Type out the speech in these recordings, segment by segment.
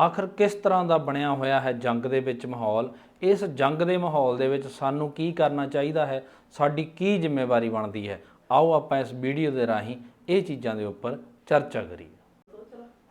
ਆਖਰ ਕਿਸ ਤਰ੍ਹਾਂ ਦਾ ਬਣਿਆ ਹੋਇਆ ਹੈ ਜੰਗ ਦੇ ਵਿੱਚ ਮਾਹੌਲ? ਇਸ ਜੰਗ ਦੇ ਮਾਹੌਲ ਦੇ ਵਿੱਚ ਸਾਨੂੰ ਕੀ ਕਰਨਾ ਚਾਹੀਦਾ ਹੈ? ਸਾਡੀ ਕੀ ਜ਼ਿੰਮੇਵਾਰੀ ਬਣਦੀ ਹੈ? ਆਓ ਆਪਾਂ ਇਸ ਵੀਡੀਓ ਦੇ ਰਾਹੀਂ ਇਹ ਚੀਜ਼ਾਂ ਦੇ ਉੱਪਰ ਚਰਚਾ ਕਰੀਏ।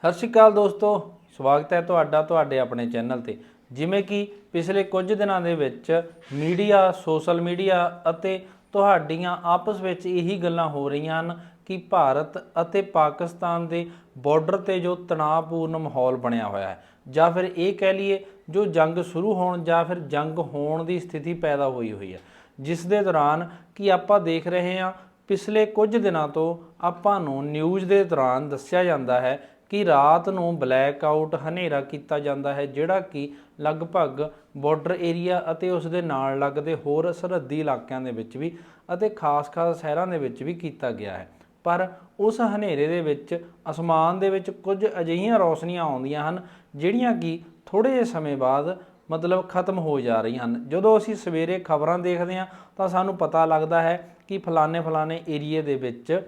ਸਤਿ ਸ਼੍ਰੀ ਅਕਾਲ ਦੋਸਤੋ, ਸਵਾਗਤ ਹੈ ਤੁਹਾਡਾ ਤੁਹਾਡੇ ਆਪਣੇ ਚੈਨਲ ਤੇ। ਜਿਵੇਂ ਕਿ ਪਿਛਲੇ ਕੁਝ ਦਿਨਾਂ ਦੇ ਵਿੱਚ ਮੀਡੀਆ, ਸੋਸ਼ਲ ਮੀਡੀਆ ਅਤੇ ਤੁਹਾਡੀਆਂ ਆਪਸ ਵਿੱਚ ਇਹੀ ਗੱਲਾਂ ਹੋ ਰਹੀਆਂ ਹਨ ਕਿ ਭਾਰਤ ਅਤੇ ਪਾਕਿਸਤਾਨ ਦੇ ਬਾਰਡਰ ਤੇ ਜੋ ਤਣਾਅਪੂਰਨ ਮਾਹੌਲ ਬਣਿਆ ਹੋਇਆ ਹੈ, ਜਾਂ ਫਿਰ ਇਹ ਕਹਿ ਲਈਏ ਜੋ ਜੰਗ ਸ਼ੁਰੂ ਹੋਣ ਜਾਂ ਫਿਰ ਜੰਗ ਹੋਣ ਦੀ ਸਥਿਤੀ ਪੈਦਾ ਹੋਈ ਹੋਈ ਹੈ, ਜਿਸ ਦੇ ਦੌਰਾਨ ਕਿ ਆਪਾਂ ਦੇਖ ਰਹੇ ਹਾਂ, ਪਿਛਲੇ ਕੁਝ ਦਿਨਾਂ ਤੋਂ ਆਪਾਂ ਨੂੰ ਨਿਊਜ਼ ਦੇ ਦੌਰਾਨ ਦੱਸਿਆ ਜਾਂਦਾ ਹੈ ਕਿ ਰਾਤ ਨੂੰ ਬਲੈਕ ਆਊਟ ਹਨੇਰਾ ਕੀਤਾ ਜਾਂਦਾ ਹੈ, ਜਿਹੜਾ ਕਿ ਲਗਭਗ ਬਾਰਡਰ ਏਰੀਆ ਅਤੇ ਉਸ ਦੇ ਨਾਲ ਲੱਗਦੇ ਹੋਰ ਸਰਹੱਦੀ ਇਲਾਕਿਆਂ ਦੇ ਵਿੱਚ ਵੀ ਅਤੇ ਖਾਸ-ਖਾਸ ਸ਼ਹਿਰਾਂ ਦੇ ਵਿੱਚ ਵੀ ਕੀਤਾ ਗਿਆ ਹੈ। ਪਰ ਉਸ ਹਨੇਰੇ ਦੇ ਵਿੱਚ, ਅਸਮਾਨ ਦੇ ਵਿੱਚ ਕੁਝ ਅਜਿਹੀਆਂ ਰੌਸ਼ਨੀਆਂ ਆਉਂਦੀਆਂ ਹਨ, ਜਿਹੜੀਆਂ ਕਿ ਥੋੜੇ ਜਿਹੇ ਸਮੇਂ ਬਾਅਦ ਮਤਲਬ ਖਤਮ ਹੋ ਜਾ ਰਹੀਆਂ ਹਨ। ਜਦੋਂ ਅਸੀਂ ਸਵੇਰੇ ਖਬਰਾਂ ਦੇਖਦੇ ਹਾਂ, ਤਾਂ ਸਾਨੂੰ ਪਤਾ ਲੱਗਦਾ ਹੈ ਕਿ ਫਲਾਣੇ ਫਲਾਣੇ ਏਰੀਏ ਦੇ ਵਿੱਚ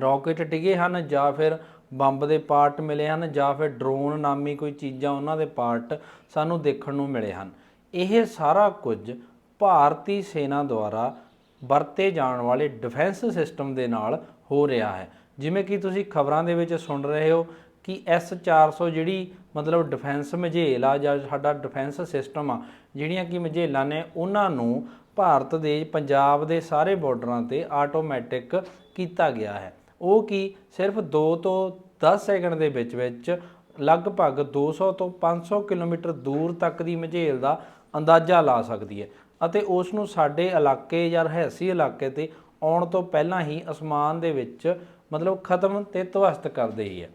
ਰਾਕੇਟ ਡਿੱਗੇ ਹਨ ਜਾਂ ਫਿਰ ਬੰਬ ਦੇ ਪਾਰਟ ਮਿਲੇ ਹਨ ਜਾਂ ਫਿਰ ਡਰੋਨ ਨਾਮੀ ਕੋਈ ਚੀਜ਼ਾਂ ਉਹਨਾਂ ਦੇ ਪਾਰਟ ਸਾਨੂੰ ਦੇਖਣ ਨੂੰ ਮਿਲੇ ਹਨ। ਇਹ ਸਾਰਾ ਕੁਝ ਭਾਰਤੀ ਸੈਨਾ ਦੁਆਰਾ ਵਰਤੇ ਜਾਣ ਵਾਲੇ ਡਿਫੈਂਸ ਸਿਸਟਮ ਦੇ ਨਾਲ ਹੋ ਰਿਹਾ ਹੈ। ਜਿਵੇਂ ਕਿ ਤੁਸੀਂ ਖਬਰਾਂ ਦੇ ਵਿੱਚ ਸੁਣ ਰਹੇ ਹੋ ਕਿ S400 ਜਿਹੜੀ ਮਤਲਬ ਡਿਫੈਂਸ ਮਝੇਲ ਆ ਜਾਂ ਸਾਡਾ ਡਿਫੈਂਸ ਸਿਸਟਮ ਆ, ਜਿਹੜੀਆਂ ਕਿ ਮਝੇਲਾਂ ਨੇ, ਉਹਨਾਂ ਨੂੰ ਭਾਰਤ ਦੇ ਪੰਜਾਬ ਦੇ ਸਾਰੇ ਬਾਰਡਰਾਂ ਤੇ ਆਟੋਮੈਟਿਕ ਕੀਤਾ ਗਿਆ ਹੈ। ਉਹ ਕੀ ਸਿਰਫ 2 ਤੋਂ 10 ਸੈਕਿੰਡ ਦੇ ਵਿੱਚ ਵਿੱਚ ਲਗਭਗ 200 ਤੋਂ 500 ਕਿਲੋਮੀਟਰ ਦੂਰ ਤੱਕ ਦੀ ਮਝੇਲ ਦਾ ਅੰਦਾਜ਼ਾ ਲਾ ਸਕਦੀ ਹੈ। ਅਤੇ ਉਸ ਨੂੰ ਸਾਡੇ ਇਲਾਕੇ ਜਾਂ ਰਹਿਸੀ ਇਲਾਕੇ ਤੇ ਆਉਣ ਤੋਂ ਪਹਿਲਾਂ ਹੀ ਅਸਮਾਨ ਦੇ ਵਿੱਚ, ਮਤਲਬ ਖਤਮ ਤੇ ਤਵਸਤ ਕਰ ਦੇਈ ਹੈ।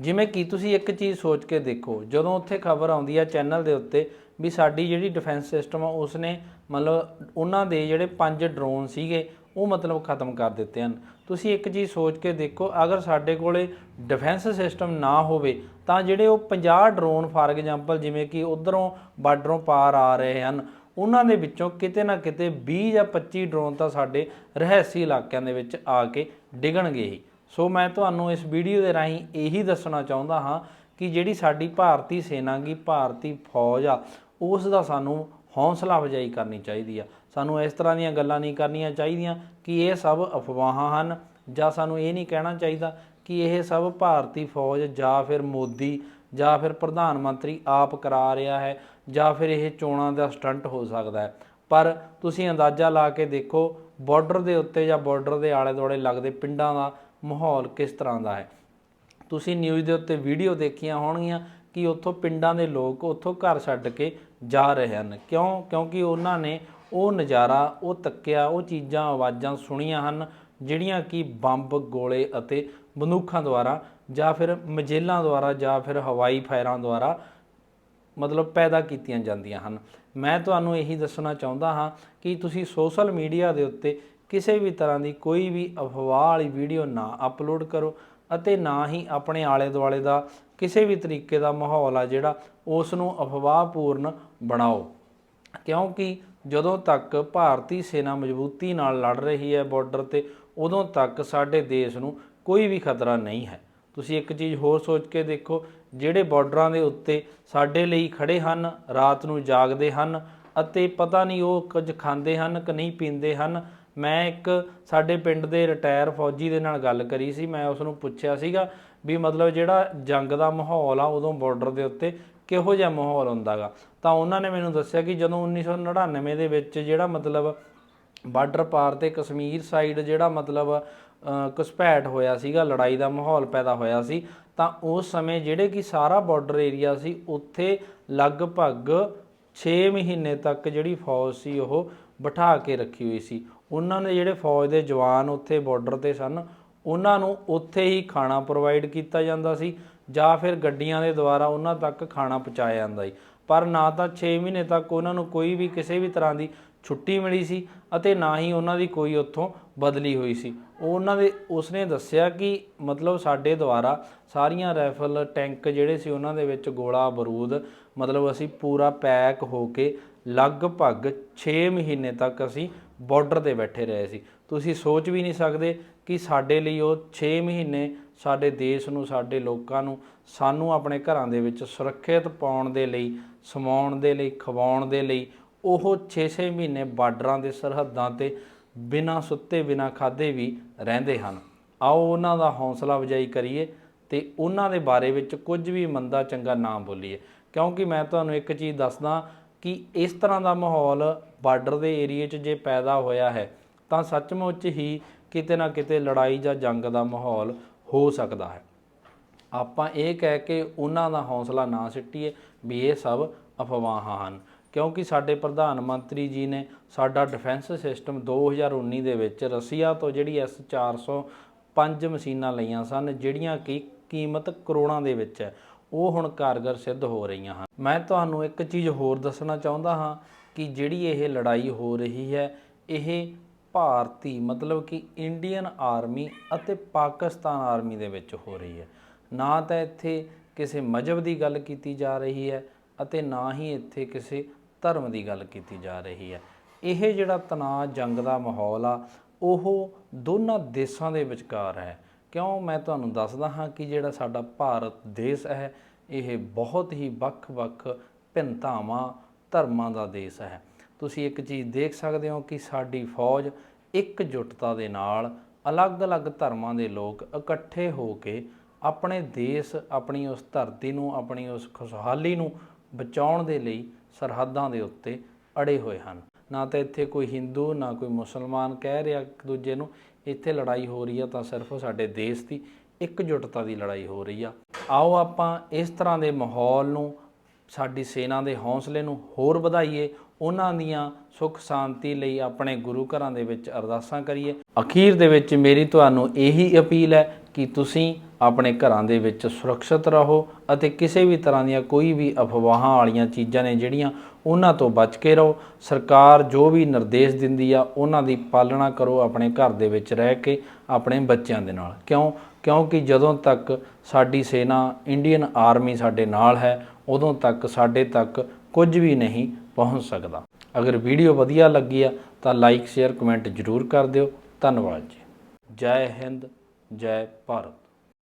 ਜਿਵੇਂ ਕਿ ਤੁਸੀਂ ਇੱਕ ਚੀਜ਼ ਸੋਚ ਕੇ ਦੇਖੋ, ਜਦੋਂ ਉੱਥੇ ਖਬਰ ਆਉਂਦੀ ਹੈ ਚੈਨਲ ਦੇ ਉੱਤੇ ਵੀ ਸਾਡੀ ਜਿਹੜੀ ਡਿਫੈਂਸ ਸਿਸਟਮ ਆ, ਉਸਨੇ ਮਤਲਬ ਉਹਨਾਂ ਦੇ ਜਿਹੜੇ ਪੰਜ ਡਰੋਨ ਸੀਗੇ, ਉਹ ਮਤਲਬ ਖਤਮ ਕਰ ਦਿੱਤੇ ਹਨ। ਤੁਸੀਂ ਇੱਕ ਚੀਜ਼ ਸੋਚ ਕੇ ਦੇਖੋ, ਅਗਰ ਸਾਡੇ ਕੋਲੇ ਡਿਫੈਂਸ ਸਿਸਟਮ ਨਾ ਹੋਵੇ, ਤਾਂ ਜਿਹੜੇ ਉਹ 50 ਡਰੋਨ, ਫਾਰ ਐਗਜ਼ਾਮਪਲ ਜਿਵੇਂ ਕਿ ਉਧਰੋਂ ਬਾਰਡਰੋਂ ਪਾਰ ਆ ਰਹੇ ਹਨ ਉਹਨਾਂ ਦੇ ਵਿੱਚੋਂ ਕਿਤੇ ਨਾ ਕਿਤੇ 20 ਜਾਂ 25 ਡਰੋਨ ਤਾਂ ਸਾਡੇ ਰਹਿਸੀ ਇਲਾਕਿਆਂ ਦੇ ਵਿੱਚ ਆ ਕੇ ਡਿੱਗਣਗੇ ਹੀ। ਸੋ ਮੈਂ ਤੁਹਾਨੂੰ ਇਸ ਵੀਡੀਓ ਦੇ ਰਾਹੀਂ ਇਹੀ ਦੱਸਣਾ ਚਾਹੁੰਦਾ ਹਾਂ ਕਿ ਜਿਹੜੀ ਸਾਡੀ ਭਾਰਤੀ ਸੈਨਾ ਗੀ, ਭਾਰਤੀ ਫੌਜ ਆ, ਉਸ ਦਾ ਸਾਨੂੰ ਹੌਸਲਾ ਅਫਜ਼ਾਈ ਕਰਨੀ ਚਾਹੀਦੀ ਆ। ਸਾਨੂੰ ਇਸ ਤਰ੍ਹਾਂ ਦੀਆਂ ਗੱਲਾਂ ਨਹੀਂ ਕਰਨੀਆਂ ਚਾਹੀਦੀਆਂ ਕਿ ਇਹ ਸਭ ਅਫਵਾਹਾਂ ਹਨ ਜਾਂ ਸਾਨੂੰ ਇਹ ਨਹੀਂ ਕਹਿਣਾ ਚਾਹੀਦਾ ਕਿ ਇਹ ਸਭ ਭਾਰਤੀ ਫੌਜ ਜਾਂ ਫਿਰ ਮੋਦੀ ਜਾਂ ਫਿਰ ਪ੍ਰਧਾਨ ਮੰਤਰੀ ਆਪ ਕਰਾ ਰਿਹਾ ਹੈ ਜਾਂ ਫਿਰ ਇਹ ਚੋਣਾਂ ਦਾ ਸਟੰਟ ਹੋ ਸਕਦਾ ਹੈ। ਪਰ ਤੁਸੀਂ ਅੰਦਾਜ਼ਾ ਲਾ ਕੇ ਦੇਖੋ ਬਾਰਡਰ ਦੇ ਉੱਤੇ ਜਾਂ ਬਾਰਡਰ ਦੇ ਆਲੇ ਦੁਆਲੇ ਲੱਗਦੇ ਪਿੰਡਾਂ ਦਾ ਮਾਹੌਲ ਕਿਸ ਤਰ੍ਹਾਂ ਦਾ ਹੈ। ਤੁਸੀਂ ਨਿਊਜ਼ ਦੇ ਉੱਤੇ ਵੀਡੀਓ ਦੇਖੀਆਂ ਹੋਣਗੀਆਂ ਕਿ ਉੱਥੋਂ ਪਿੰਡਾਂ ਦੇ ਲੋਕ ਉੱਥੋਂ ਘਰ ਛੱਡ ਕੇ ਜਾ ਰਹੇ ਹਨ। ਕਿਉਂ? ਕਿਉਂਕਿ ਉਹਨਾਂ ਨੇ ਉਹ ਨਜ਼ਾਰਾ, ਉਹ ਤੱਕਿਆ, ਉਹ ਚੀਜ਼ਾਂ, ਆਵਾਜ਼ਾਂ ਸੁਣੀਆਂ ਹਨ, ਜਿਹੜੀਆਂ ਕਿ ਬੰਬ, ਗੋਲੇ ਅਤੇ ਬੰਦੂਕਾਂ ਦੁਆਰਾ ਜਾਂ ਫਿਰ ਮਜੇਲਾਂ ਦੁਆਰਾ ਜਾਂ ਫਿਰ ਹਵਾਈ ਫਾਇਰਾਂ ਦੁਆਰਾ ਮਤਲਬ ਪੈਦਾ ਕੀਤੀਆਂ ਜਾਂਦੀਆਂ ਹਨ। ਮੈਂ ਤੁਹਾਨੂੰ ਇਹੀ ਦੱਸਣਾ ਚਾਹੁੰਦਾ ਹਾਂ ਕਿ ਤੁਸੀਂ ਸੋਸ਼ਲ ਮੀਡੀਆ ਦੇ ਉੱਤੇ ਕਿਸੇ ਵੀ ਤਰ੍ਹਾਂ ਦੀ ਕੋਈ ਵੀ ਅਫਵਾਹ ਵਾਲੀ ਵੀਡੀਓ ਨਾ ਅਪਲੋਡ ਕਰੋ ਅਤੇ ਨਾ ਹੀ ਆਪਣੇ ਆਲੇ ਦੁਆਲੇ ਦਾ ਕਿਸੇ ਵੀ ਤਰੀਕੇ ਦਾ ਮਾਹੌਲ ਆ ਜਿਹੜਾ ਉਸ ਨੂੰ ਅਫਵਾਹਪੂਰਨ ਬਣਾਓ। ਕਿਉਂਕਿ ਜਦੋਂ ਤੱਕ ਭਾਰਤੀ ਸੈਨਾ ਮਜ਼ਬੂਤੀ ਨਾਲ ਲੜ ਰਹੀ ਹੈ ਬਾਰਡਰ ਤੇ, ਉਦੋਂ ਤੱਕ ਸਾਡੇ ਦੇਸ਼ ਨੂੰ ਕੋਈ ਵੀ ਖਤਰਾ ਨਹੀਂ ਹੈ। ਤੁਸੀਂ ਇੱਕ ਚੀਜ਼ ਹੋਰ ਸੋਚ ਕੇ ਦੇਖੋ, ਜਿਹੜੇ ਬਾਰਡਰਾਂ ਦੇ ਉੱਤੇ ਸਾਡੇ ਲਈ ਖੜੇ ਹਨ, ਰਾਤ ਨੂੰ ਜਾਗਦੇ ਹਨ ਅਤੇ ਪਤਾ ਨਹੀਂ ਉਹ ਕੁਝ ਖਾਂਦੇ ਹਨ ਕਿ ਨਹੀਂ ਪੀਂਦੇ ਹਨ, ਮੈਂ ਇੱਕ ਸਾਡੇ ਪਿੰਡ ਦੇ ਰਿਟਾਇਰ ਫੌਜੀ ਦੇ ਨਾਲ ਗੱਲ ਕਰੀ ਸੀ, ਮੈਂ ਉਸ ਨੂੰ ਪੁੱਛਿਆ ਸੀਗਾ ਵੀ ਮਤਲਬ ਜਿਹੜਾ ਜੰਗ ਦਾ ਮਾਹੌਲ ਆ ਉਦੋਂ ਬਾਰਡਰ ਦੇ ਉੱਤੇ ਕਿਹੋ ਜਿਹਾ ਮਾਹੌਲ ਹੁੰਦਾਗਾ ਤਾਂ ਉਹਨਾਂ ਨੇ ਮੈਨੂੰ ਦੱਸਿਆ ਕਿ ਜਦੋਂ 1999 ਦੇ ਵਿੱਚ ਜਿਹੜਾ ਮਤਲਬ ਬਾਰਡਰ ਪਾਰ ਤੇ ਕਸ਼ਮੀਰ ਸਾਈਡ ਜਿਹੜਾ ਮਤਲਬ ਘੁਸਪੈਠ ਹੋਇਆ ਸੀਗਾ, ਲੜਾਈ ਦਾ ਮਾਹੌਲ ਪੈਦਾ ਹੋਇਆ ਸੀ, ਤਾਂ ਉਸ ਸਮੇਂ ਜਿਹੜੇ ਕਿ ਸਾਰਾ ਬਾਰਡਰ ਏਰੀਆ ਸੀ, ਉੱਥੇ ਲਗਭਗ 6 ਮਹੀਨੇ ਤੱਕ ਜਿਹੜੀ ਫੌਜ ਸੀ, ਉਹ ਬਿਠਾ ਕੇ ਰੱਖੀ ਹੋਈ ਸੀ। ਉਹਨਾਂ ਨੇ ਜਿਹੜੇ ਫੌਜ ਦੇ ਜਵਾਨ ਉੱਥੇ ਬਾਰਡਰ ਤੇ ਸਨ, ਉਹਨਾਂ ਨੂੰ ਉੱਥੇ ਹੀ ਖਾਣਾ ਪ੍ਰੋਵਾਈਡ ਕੀਤਾ ਜਾਂਦਾ ਸੀ, ਜਾਂ ਫਿਰ ਗੱਡੀਆਂ ਦੇ ਦੁਆਰਾ ਉਹਨਾਂ ਤੱਕ ਖਾਣਾ ਪਹੁੰਚਾਇਆ ਜਾਂਦਾ ਸੀ। ਪਰ ਨਾ ਤਾਂ 6 ਮਹੀਨੇ ਤੱਕ ਉਹਨਾਂ ਨੂੰ ਕੋਈ ਵੀ ਕਿਸੇ ਵੀ ਤਰ੍ਹਾਂ ਦੀ ਛੁੱਟੀ ਮਿਲੀ ਸੀ ਅਤੇ ਨਾ ਹੀ ਉਹਨਾਂ ਦੀ ਕੋਈ ਉੱਥੋਂ ਬਦਲੀ ਹੋਈ ਸੀ। ਉਹ ਉਹਨਾਂ ਦੇ, ਉਸਨੇ ਦੱਸਿਆ ਕਿ ਮਤਲਬ ਸਾਡੇ ਦੁਆਰਾ ਸਾਰੀਆਂ ਰਾਈਫਲ ਟੈਂਕ ਜਿਹੜੇ ਸੀ ਉਹਨਾਂ ਦੇ ਵਿੱਚ ਗੋਲਾ ਬਰੂਦ, ਮਤਲਬ ਅਸੀਂ ਪੂਰਾ ਪੈਕ ਹੋ ਕੇ ਲਗਭਗ 6 ਮਹੀਨੇ ਤੱਕ ਅਸੀਂ ਬਾਰਡਰ ਤੇ ਬੈਠੇ ਰਹੇ ਸੀ। ਤੁਸੀਂ ਸੋਚ ਵੀ ਨਹੀਂ ਸਕਦੇ ਕਿ ਸਾਡੇ ਲਈ ਉਹ 6 ਮਹੀਨੇ ਸਾਡੇ ਦੇਸ਼ ਨੂੰ, ਸਾਡੇ ਲੋਕਾਂ ਨੂੰ, ਸਾਨੂੰ ਆਪਣੇ ਘਰਾਂ ਦੇ ਵਿੱਚ ਸੁਰੱਖਿਅਤ ਪਾਉਣ ਦੇ ਲਈ, ਸਮਾਉਣ ਦੇ ਲਈ, ਖਵਾਉਣ ਦੇ ਲਈ ਉਹ 6-6 ਮਹੀਨੇ ਬਾਰਡਰਾਂ ਦੇ ਸਰਹੱਦਾਂ ਤੇ ਬਿਨਾਂ ਸੁੱਤੇ, ਬਿਨਾਂ ਖਾਦੇ ਵੀ ਰਹਿੰਦੇ ਹਨ। ਆਓ ਉਹਨਾਂ ਦਾ ਹੌਸਲਾ ਅਫਜ਼ਾਈ ਕਰੀਏ ਤੇ ਉਹਨਾਂ ਦੇ ਬਾਰੇ ਵਿੱਚ ਕੁਝ ਵੀ ਮੰਦਾ, ਚੰਗਾ ਨਾ ਬੋਲੀਏ। ਕਿਉਂਕਿ ਮੈਂ ਤੁਹਾਨੂੰ ਇੱਕ ਚੀਜ਼ ਦੱਸਦਾ ਕਿ ਇਸ ਤਰ੍ਹਾਂ ਦਾ ਮਾਹੌਲ ਬਾਰਡਰ ਦੇ ਏਰੀਏ 'ਚ ਜੇ ਪੈਦਾ ਹੋਇਆ ਹੈ, ਤਾਂ ਸੱਚਮੁੱਚ ਹੀ ਕਿਤੇ ਨਾ ਕਿਤੇ ਲੜਾਈ ਜਾਂ ਜੰਗ ਦਾ ਮਾਹੌਲ ਹੋ ਸਕਦਾ ਹੈ। ਆਪਾਂ ਇਹ ਕਹਿ ਕੇ ਉਹਨਾਂ ਦਾ ਹੌਸਲਾ ਨਾ ਸਿੱਟੀਏ ਵੀ ਇਹ ਸਭ ਅਫਵਾਹਾਂ ਹਨ। ਕਿਉਂਕਿ ਸਾਡੇ ਪ੍ਰਧਾਨ ਮੰਤਰੀ ਜੀ ਨੇ ਸਾਡਾ ਡਿਫੈਂਸ ਸਿਸਟਮ 2019 ਦੇ ਵਿੱਚ ਰਸੀਆ ਤੋਂ ਜਿਹੜੀ ਐਸ 405 ਮਸ਼ੀਨਾਂ ਲਈਆਂ ਸਨ, ਜਿਹੜੀਆਂ ਕਿ ਕੀਮਤ ਕਰੋੜਾਂ ਦੇ ਵਿੱਚ ਹੈ। ਉਹ ਹੁਣ ਕਾਰਗਰ ਸਿੱਧ ਹੋ ਰਹੀਆਂ ਹਨ। ਮੈਂ ਤੁਹਾਨੂੰ ਇੱਕ ਚੀਜ਼ ਹੋਰ ਦੱਸਣਾ ਚਾਹੁੰਦਾ ਹਾਂ ਕਿ ਜਿਹੜੀ ਇਹ ਲੜਾਈ ਹੋ ਰਹੀ ਹੈ, ਇਹ ਭਾਰਤੀ ਮਤਲਬ ਕਿ ਇੰਡੀਅਨ ਆਰਮੀ ਅਤੇ ਪਾਕਿਸਤਾਨ ਆਰਮੀ ਦੇ ਵਿੱਚ ਹੋ ਰਹੀ ਹੈ। ਨਾ ਤਾਂ ਇੱਥੇ ਕਿਸੇ ਮਜ਼ਹਬ ਦੀ ਗੱਲ ਕੀਤੀ ਜਾ ਰਹੀ ਹੈ ਅਤੇ ਨਾ ਹੀ ਇੱਥੇ ਕਿਸੇ ਧਰਮ ਦੀ ਗੱਲ ਕੀਤੀ ਜਾ ਰਹੀ ਹੈ। ਇਹ ਜਿਹੜਾ ਤਣਾਅ, ਜੰਗ ਦਾ ਮਾਹੌਲ ਆ, ਉਹ ਦੋਨਾਂ ਦੇਸ਼ਾਂ ਦੇ ਵਿਚਕਾਰ ਹੈ। ਕਿਉਂ? ਮੈਂ ਤੁਹਾਨੂੰ ਦੱਸਦਾ ਹਾਂ ਕਿ ਜਿਹੜਾ ਸਾਡਾ ਭਾਰਤ ਦੇਸ਼ ਹੈ, ਇਹ ਬਹੁਤ ਹੀ ਵੱਖ-ਵੱਖ ਭਿੰਨਤਾਵਾਂ, ਧਰਮਾਂ ਦਾ ਦੇਸ਼ ਹੈ। ਤੁਸੀਂ ਇੱਕ ਚੀਜ਼ ਦੇਖ ਸਕਦੇ ਹੋ ਕਿ ਸਾਡੀ ਫੌਜ ਇੱਕ ਇਕਜੁੱਟਤਾ ਦੇ ਨਾਲ ਅਲੱਗ-ਅਲੱਗ ਧਰਮਾਂ ਦੇ ਲੋਕ ਇਕੱਠੇ ਹੋ ਕੇ ਆਪਣੇ ਦੇਸ਼, ਆਪਣੀ ਉਸ ਧਰਤੀ ਨੂੰ, ਆਪਣੀ ਉਸ ਖੁਸ਼ਹਾਲੀ ਨੂੰ ਬਚਾਉਣ ਦੇ ਲਈ ਸਰਹੱਦਾਂ ਦੇ ਉੱਤੇ ਅੜੇ ਹੋਏ ਹਨ। ਨਾ ਤਾਂ ਇੱਥੇ ਕੋਈ ਹਿੰਦੂ, ਨਾ ਕੋਈ ਮੁਸਲਮਾਨ ਕਹਿ ਰਿਹਾ ਇੱਕ ਦੂਜੇ ਨੂੰ, ਇੱਥੇ ਲੜਾਈ ਹੋ ਰਹੀ ਆ ਤਾਂ ਸਿਰਫ ਸਾਡੇ ਦੇਸ਼ ਦੀ ਇਕਜੁੱਟਤਾ ਦੀ ਲੜਾਈ ਹੋ ਰਹੀ ਆ। ਆਓ ਆਪਾਂ ਇਸ ਤਰ੍ਹਾਂ ਦੇ ਮਾਹੌਲ ਨੂੰ, ਸਾਡੀ ਸੈਨਾ ਦੇ ਹੌਸਲੇ ਨੂੰ ਹੋਰ ਵਧਾਈਏ, ਉਹਨਾਂ ਦੀਆਂ ਸੁੱਖ ਸ਼ਾਂਤੀ ਲਈ ਆਪਣੇ ਗੁਰੂ ਘਰਾਂ ਦੇ ਵਿੱਚ ਅਰਦਾਸਾਂ ਕਰੀਏ। ਅਖੀਰ ਦੇ ਵਿੱਚ ਮੇਰੀ ਤੁਹਾਨੂੰ ਇਹੀ ਅਪੀਲ ਹੈ ਕਿ ਤੁਸੀਂ ਆਪਣੇ ਘਰਾਂ ਦੇ ਵਿੱਚ ਸੁਰੱਖਿਅਤ ਰਹੋ ਅਤੇ ਕਿਸੇ ਵੀ ਤਰ੍ਹਾਂ ਦੀਆਂ ਕੋਈ ਵੀ ਅਫਵਾਹਾਂ ਵਾਲੀਆਂ ਚੀਜ਼ਾਂ ਨੇ ਜਿਹੜੀਆਂ ਉਹਨਾਂ ਤੋਂ ਬਚ ਕੇ ਰਹੋ। ਸਰਕਾਰ ਜੋ ਵੀ ਨਿਰਦੇਸ਼ ਦਿੰਦੀ ਆ, ਉਹਨਾਂ ਦੀ ਪਾਲਣਾ ਕਰੋ ਆਪਣੇ ਘਰ ਦੇ ਵਿੱਚ ਰਹਿ ਕੇ, ਆਪਣੇ ਬੱਚਿਆਂ ਦੇ ਨਾਲ। ਕਿਉਂ? ਕਿਉਂਕਿ ਜਦੋਂ ਤੱਕ ਸਾਡੀ ਸੈਨਾ, ਇੰਡੀਅਨ ਆਰਮੀ ਸਾਡੇ ਨਾਲ ਹੈ, ਉਦੋਂ ਤੱਕ ਸਾਡੇ ਤੱਕ ਕੁਝ ਵੀ ਨਹੀਂ ਪਹੁੰਚ ਸਕਦਾ। ਅਗਰ ਵੀਡੀਓ ਵਧੀਆ ਲੱਗੀ ਆ, ਤਾਂ ਲਾਈਕ, ਸ਼ੇਅਰ, ਕਮੈਂਟ ਜ਼ਰੂਰ ਕਰ ਦਿਓ। ਧੰਨਵਾਦ ਜੀ। ਜੈ ਹਿੰਦ, ਜੈ ਭਾਰਤ।